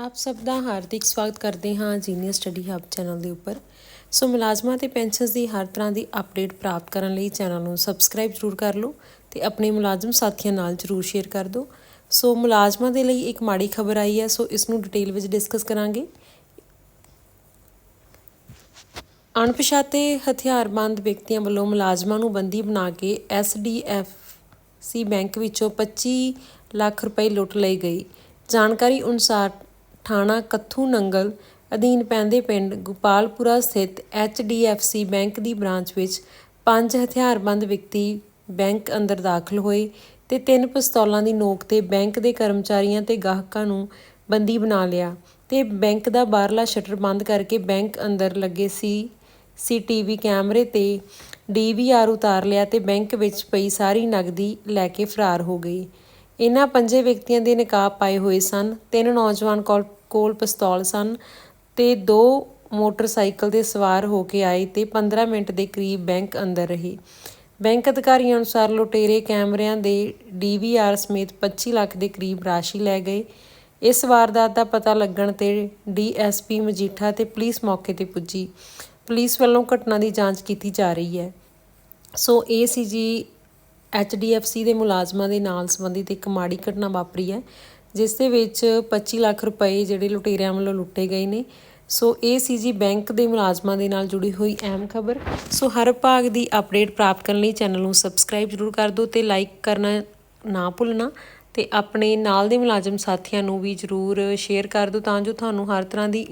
ਆਪ ਸਭ ਦਾ ਹਾਰਦਿਕ ਸਵਾਗਤ ਕਰਦੇ ਹਾਂ ਜੀਨੀਅਸ ਸਟੱਡੀ ਹੱਬ ਚੈਨਲ ਦੇ ਉੱਪਰ। ਸੋ ਮੁਲਾਜ਼ਮਾਂ ਤੇ ਪੈਨਸ਼ਨਸ ਦੀ ਹਰ ਤਰ੍ਹਾਂ ਦੀ ਅਪਡੇਟ ਪ੍ਰਾਪਤ ਕਰਨ ਲਈ ਚੈਨਲ ਨੂੰ ਸਬਸਕ੍ਰਾਈਬ ਜ਼ਰੂਰ ਕਰ ਲਓ ਤੇ ਆਪਣੇ ਮੁਲਾਜ਼ਮ ਸਾਥੀਆਂ ਨਾਲ ਜ਼ਰੂਰ ਸ਼ੇਅਰ ਕਰ ਦਿਓ। ਸੋ ਮੁਲਾਜ਼ਮਾਂ ਦੇ ਲਈ ਇੱਕ ਮਾੜੀ ਖਬਰ ਆਈ ਹੈ, ਸੋ ਇਸ ਨੂੰ ਡਿਟੇਲ ਵਿੱਚ ਡਿਸਕਸ ਕਰਾਂਗੇ। ਅਣਪਛਾਤੇ ਹਥਿਆਰਬੰਦ ਵਿਅਕਤੀਆਂ ਵੱਲੋਂ ਮੁਲਾਜ਼ਮਾਂ ਨੂੰ ਬੰਦੀ ਬਣਾ ਕੇ ਐਸਡੀਐਫਸੀ ਬੈਂਕ ਵਿੱਚੋਂ 25 ਲੱਖ ਰੁਪਏ ਲੁੱਟ ਲਈ ਗਈ। ਜਾਣਕਾਰੀ ਅਨੁਸਾਰ ਥਾਣਾ ਕੱਥੂ ਨੰਗਲ, ਅਧੀਨ ਪੈਂਦੇ ਪਿੰਡ ਗੋਪਾਲਪੁਰਾ ਸਥਿਤ ਐਚਡੀਐਫਸੀ ਬੈਂਕ ਦੀ ਬ੍ਰਾਂਚ ਵਿੱਚ ਪੰਜ ਹਥਿਆਰਬੰਦ ਵਿਅਕਤੀ ਬੈਂਕ ਅੰਦਰ ਦਾਖਲ ਹੋਏ ਤੇ ਤਿੰਨ ਪਿਸਤੌਲਾਂ ਦੀ ਨੋਕ ਤੇ ਬੈਂਕ ਦੇ ਕਰਮਚਾਰੀਆਂ ਤੇ ਗਾਹਕਾਂ ਨੂੰ ਬੰਦੀ ਬਣਾ ਲਿਆ ਤੇ ਬੈਂਕ ਦਾ ਬਾਹਰਲਾ ਸ਼ਟਰ ਬੰਦ ਕਰਕੇ ਬੈਂਕ ਅੰਦਰ ਲੱਗੇ ਸੀ ਸੀਟੀਵੀ ਕੈਮਰੇ ਤੇ ਡੀਵੀਆਰ ਉਤਾਰ ਲਿਆ ਤੇ ਬੈਂਕ ਵਿੱਚ ਪਈ ਸਾਰੀ ਨਗਦੀ ਲੈ ਕੇ ਫਰਾਰ ਹੋ ਗਏ ਇਨ੍ਹਾਂ ਪੰਜੇ ਵਿਅਕਤੀਆਂ ਦੇ ਨਕਾਬ ਪਾਏ ਹੋਏ ਸਨ, ਤਿੰਨ ਨੌਜਵਾਨ ਕੋਲ ਕੋਲ ਪਿਸਤੌਲ ਸਨ ਤੇ ਦੋ ਮੋਟਰਸਾਈਕਲ ਦੇ ਸਵਾਰ ਹੋ ਕੇ ਆਏ ਤੇ 15 ਮਿੰਟ ਦੇ ਕਰੀਬ ਬੈਂਕ ਅੰਦਰ ਰਹੇ। ਬੈਂਕ ਅਧਿਕਾਰੀਆਂ ਅਨੁਸਾਰ ਲੁਟੇਰੇ ਕੈਮਰਿਆਂ ਦੇ ਡੀਵੀਆਰ ਸਮੇਤ 25 ਲੱਖ ਦੇ ਕਰੀਬ ਰਾਸ਼ੀ ਲੈ ਗਏ। ਇਸ ਵਾਰਦਾਤ ਦਾ ਪਤਾ ਲੱਗਣ ਤੇ ਡੀਐਸਪੀ ਮਜੀਠਾ ਤੇ ਪੁਲਿਸ ਮੌਕੇ ਤੇ ਪੁੱਜੀ। ਪੁਲਿਸ ਵੱਲੋਂ ਘਟਨਾ ਦੀ ਜਾਂਚ ਕੀਤੀ ਜਾ ਰਹੀ ਹੈ। ਸੋ ਇਹ ਸੀ ਜੀ ਐਚਡੀਐਫਸੀ ਦੇ ਮੁਲਾਜ਼ਮਾਂ ਦੇ ਨਾਲ ਸੰਬੰਧਿਤ ਇੱਕ ਮਾੜੀ ਘਟਨਾ ਵਾਪਰੀ ਹੈ, ਜਿਸ ਦੇ ਵਿੱਚ 25 ਲੱਖ ਰੁਪਏ ਜਿਹੜੇ ਲੁਟੇਰਿਆਂ ਵੱਲੋਂ ਲੁੱਟੇ ਗਏ ਨੇ। ਸੋ ਇਹ ਸੀ ਜੀ ਬੈਂਕ ਦੇ ਮੁਲਾਜ਼ਮਾਂ ਦੇ ਨਾਲ ਜੁੜੀ ਹੋਈ ਅਹਿਮ ਖਬਰ। ਸੋ ਹਰ ਭਾਗ ਦੀ ਅਪਡੇਟ ਪ੍ਰਾਪਤ ਕਰਨ ਲਈ ਚੈਨਲ ਨੂੰ ਸਬਸਕ੍ਰਾਈਬ ਜ਼ਰੂਰ ਕਰ ਦਿਓ ਤੇ ਲਾਈਕ ਕਰਨਾ ਨਾ ਭੁੱਲਣਾ ਤੇ ਆਪਣੇ ਨਾਲ ਦੇ ਮੁਲਾਜ਼ਮ ਸਾਥੀਆਂ ਨੂੰ ਵੀ ਜ਼ਰੂਰ ਸ਼ੇਅਰ ਕਰ ਦਿਓ ਤਾਂ ਜੋ ਤੁਹਾਨੂੰ ਹਰ ਤਰ੍ਹਾਂ ਦੀ